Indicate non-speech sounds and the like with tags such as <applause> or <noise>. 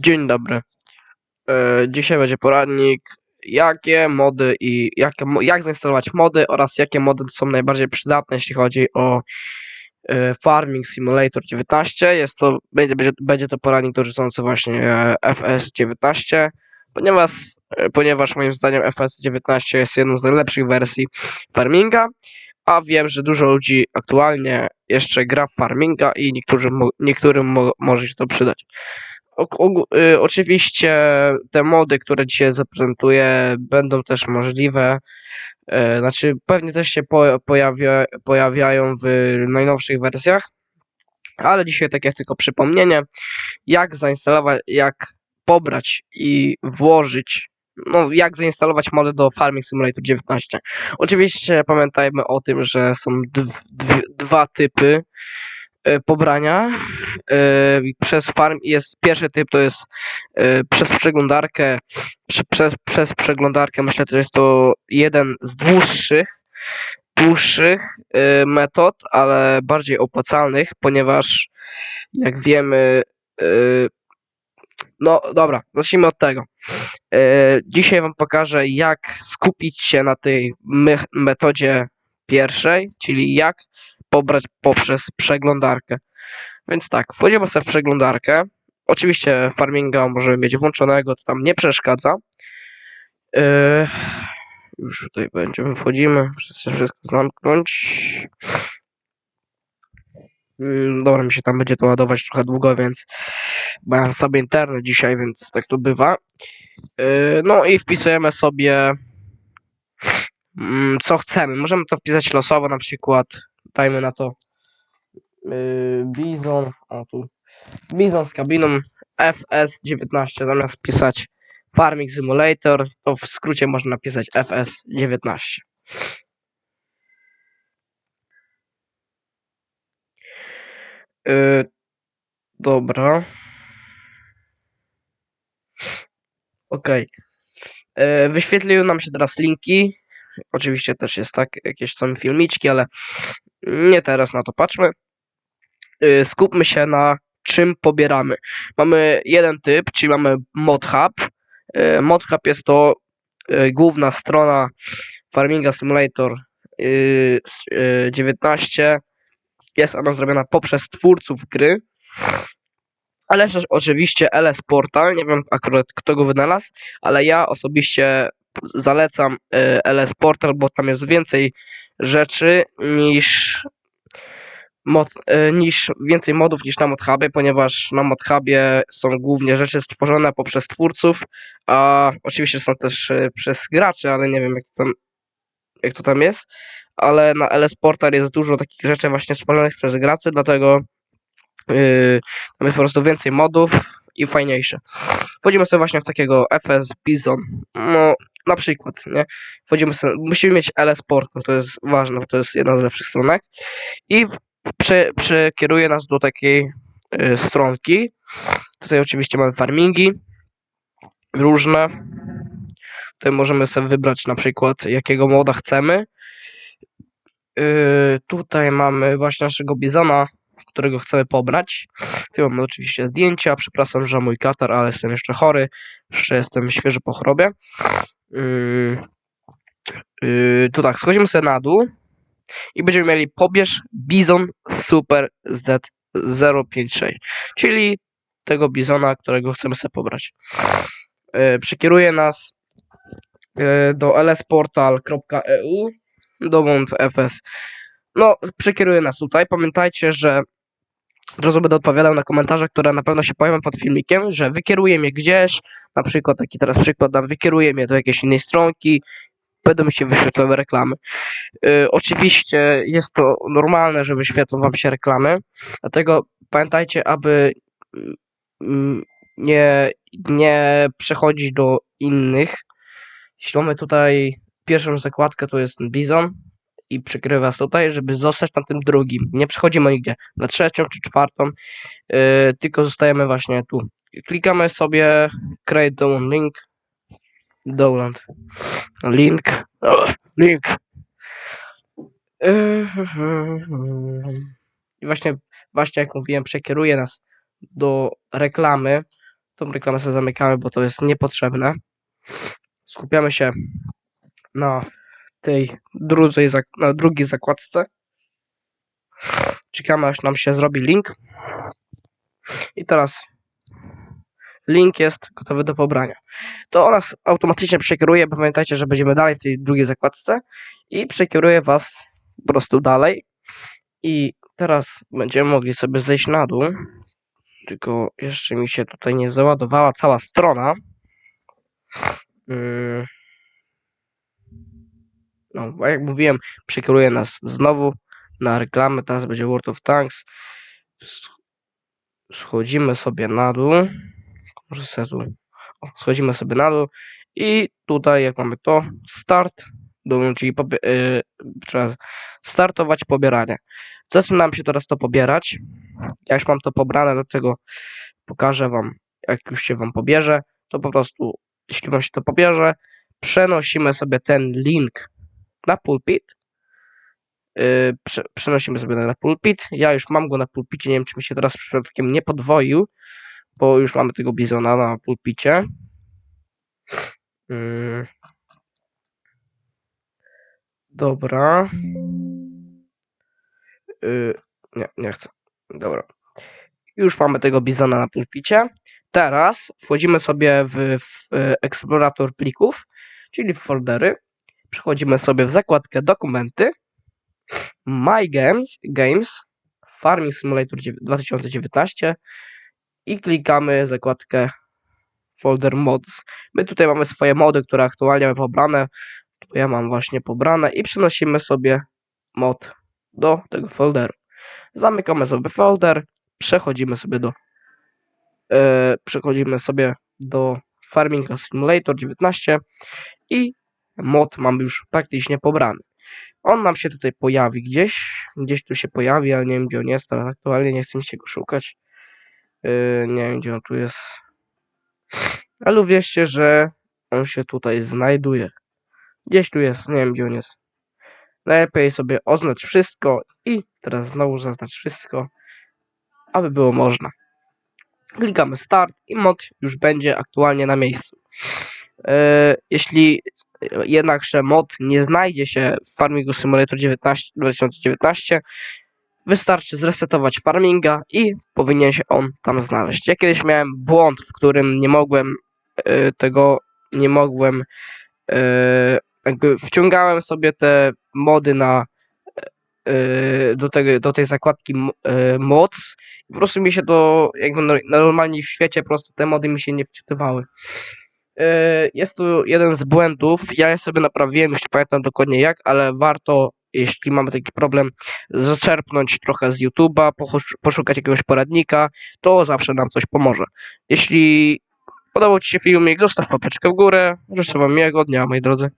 Dzień dobry. E, Dzisiaj będzie poradnik, jakie mody i mo- jak zainstalować mody oraz jakie mody są najbardziej przydatne, jeśli chodzi o e, Farming Simulator 19. Jest to, będzie, będzie, to poradnik dotyczący właśnie e, FS19, ponieważ, ponieważ moim zdaniem FS19 jest jedną z najlepszych wersji Farminga, a wiem, że dużo ludzi aktualnie jeszcze gra w Farminga i niektórzy, mo- niektórym mo- może się to przydać. O, ogó- y, oczywiście te mody, które dzisiaj zaprezentuję, będą też możliwe. E, znaczy, pewnie też się po, pojawia, pojawiają w najnowszych wersjach, ale dzisiaj takie tylko przypomnienie, jak zainstalować, jak pobrać i włożyć, no, jak zainstalować mody do Farming Simulator 19. Oczywiście pamiętajmy o tym, że są dw, dw, dwa typy pobrania e, przez farm jest pierwszy typ to jest e, przez przeglądarkę prze, przez, przez przeglądarkę myślę, że jest to jeden z dłuższych dłuższych e, metod, ale bardziej opłacalnych, ponieważ jak wiemy e, no dobra, zacznijmy od tego. E, Dzisiaj Wam pokażę, jak skupić się na tej me- metodzie pierwszej, czyli jak pobrać poprzez przeglądarkę. Więc tak, wchodzimy sobie w przeglądarkę. Oczywiście farminga możemy mieć włączonego, to tam nie przeszkadza. Yy, już tutaj będziemy, wchodzimy, wszystko zamknąć. Mm, Dobra, mi się tam będzie to ładować trochę długo, więc mam sobie internet dzisiaj, więc tak to bywa. Yy, No i wpisujemy sobie mm, co chcemy. Możemy to wpisać losowo, na przykład dajmy na to yy, Bizon, o tu Bizon z kabiną FS19 zamiast pisać Farming Simulator, to w skrócie można napisać FS19. Yy, dobra. Okej. Yy, wyświetliły nam się teraz linki. Oczywiście też jest tak, jakieś są filmiczki, ale nie teraz na to patrzmy. Yy, skupmy się na czym pobieramy. Mamy jeden typ, czyli mamy ModHub. Yy, ModHub jest to yy, główna strona Farminga Simulator yy, s- yy, 19. Jest ona zrobiona poprzez twórców gry. Ale też oczywiście LS Portal, nie wiem akurat kto go wynalazł, ale ja osobiście zalecam LS Portal, bo tam jest więcej rzeczy niż mod, e, niż więcej modów niż na ModHubie, ponieważ na ModHubie są głównie rzeczy stworzone poprzez twórców, a oczywiście są też e, przez graczy, ale nie wiem jak to tam, jak to tam jest, ale na LS Portal jest dużo takich rzeczy właśnie stworzonych przez graczy, dlatego yy, tam jest po prostu więcej modów i fajniejsze. Wchodzimy sobie właśnie w takiego FS Bison, no na przykład, nie? Wchodzimy sobie, musimy mieć LS Portal, to jest ważne, to jest jedna z lepszych stronek i prze, przekieruje nas do takiej y, stronki. Tutaj oczywiście mamy farmingi różne. Tutaj możemy sobie wybrać na przykład jakiego moda chcemy. Y, tutaj mamy właśnie naszego bizona, którego chcemy pobrać. Tu mamy oczywiście zdjęcia. Przepraszam, że mój katar, ale jestem jeszcze chory. Jeszcze jestem świeżo po chorobie. Y, y, tu tak, schodzimy sobie na dół i będziemy mieli pobierz Bizon Super Z056, czyli tego bizona, którego chcemy sobie pobrać. E, Przekieruje nas e, do lsportal.eu do Mount FS. No, przekieruje nas tutaj. Pamiętajcie, że od razu będę odpowiadał na komentarze, które na pewno się pojawią pod filmikiem, że wykieruje mnie gdzieś, na przykład taki teraz przykład dam, wykieruje mnie do jakiejś innej stronki, będą mi się wyświetlały reklamy. Y, oczywiście jest to normalne, że wyświetlą Wam się reklamy, dlatego pamiętajcie, aby mm, nie, nie przechodzić do innych. Jeśli mamy tutaj pierwszą zakładkę, to jest bizon i przykrywa tutaj, żeby zostać na tym drugim. Nie przechodzimy nigdzie na trzecią czy czwartą, y, tylko zostajemy właśnie tu. Klikamy sobie create download link, download link, <sniffs> link, i właśnie, właśnie jak mówiłem, przekieruje nas do reklamy. Tą reklamę sobie zamykamy, bo to jest niepotrzebne. Skupiamy się na tej drugiej, na drugiej zakładce. Czekamy aż nam się zrobi link. I teraz link jest gotowy do pobrania. To ona automatycznie przekieruje, pamiętajcie, że będziemy dalej w tej drugiej zakładce i przekieruje was po prostu dalej. I teraz będziemy mogli sobie zejść na dół. Tylko jeszcze mi się tutaj nie załadowała cała strona. Yy. No, jak mówiłem, przekieruje nas znowu na reklamę. Teraz będzie World of Tanks. Schodzimy sobie na dół. Może sobie tu. O, schodzimy sobie na dół. I tutaj, jak mamy to, start. Do, czyli pobie- yy, startować pobieranie. Zaczyna nam się teraz to pobierać. Ja już mam to pobrane, dlatego pokażę wam, jak już się wam pobierze, to po prostu, jeśli wam się to pobierze, przenosimy sobie ten link na pulpit. Prze, przenosimy sobie na pulpit. Ja już mam go na pulpicie, nie wiem, czy mi się teraz przypadkiem nie podwoił, bo już mamy tego bizona na pulpicie. Yy. Dobra. Yy, nie, nie chcę. Dobra. Już mamy tego bizona na pulpicie. Teraz wchodzimy sobie w, w eksplorator plików, czyli w foldery. Przechodzimy sobie w zakładkę dokumenty, My Games, Games Farming Simulator dziew- 2019 i klikamy zakładkę folder mods. My tutaj mamy swoje mody, które aktualnie mamy pobrane. Ja mam właśnie pobrane i przenosimy sobie mod do tego folderu. Zamykamy sobie folder, przechodzimy sobie do e, przechodzimy sobie do Farming Simulator 19 i mod mam już praktycznie pobrany. On nam się tutaj pojawi gdzieś, gdzieś tu się pojawi, ale nie wiem gdzie on jest teraz aktualnie, nie chcę mi się go szukać. E, nie wiem gdzie on tu jest. Ale uwierzcie, że on się tutaj znajduje. Gdzieś tu jest, nie wiem gdzie on jest. Najlepiej sobie oznacz wszystko i teraz znowu zaznacz wszystko, aby było można. Klikamy start i mod już będzie aktualnie na miejscu. E, jeśli jednakże mod nie znajdzie się w Farmingu Simulator 19, 2019, wystarczy zresetować farminga i powinien się on tam znaleźć. Ja kiedyś miałem błąd, w którym nie mogłem e, tego, nie mogłem e, jakby wciągałem sobie te mody na e, do, tego, do tej zakładki e, moc po prostu mi się to jakby no- normalnie w świecie po prostu te mody mi się nie wczytywały. E, Jest tu jeden z błędów, ja sobie naprawiłem, już nie pamiętam dokładnie jak, ale warto, jeśli mamy taki problem, zaczerpnąć trochę z YouTube'a, poszukać jakiegoś poradnika, to zawsze nam coś pomoże. Jeśli podobał Ci się filmik, zostaw łapeczkę w górę, życzę Wam miłego dnia, moi drodzy.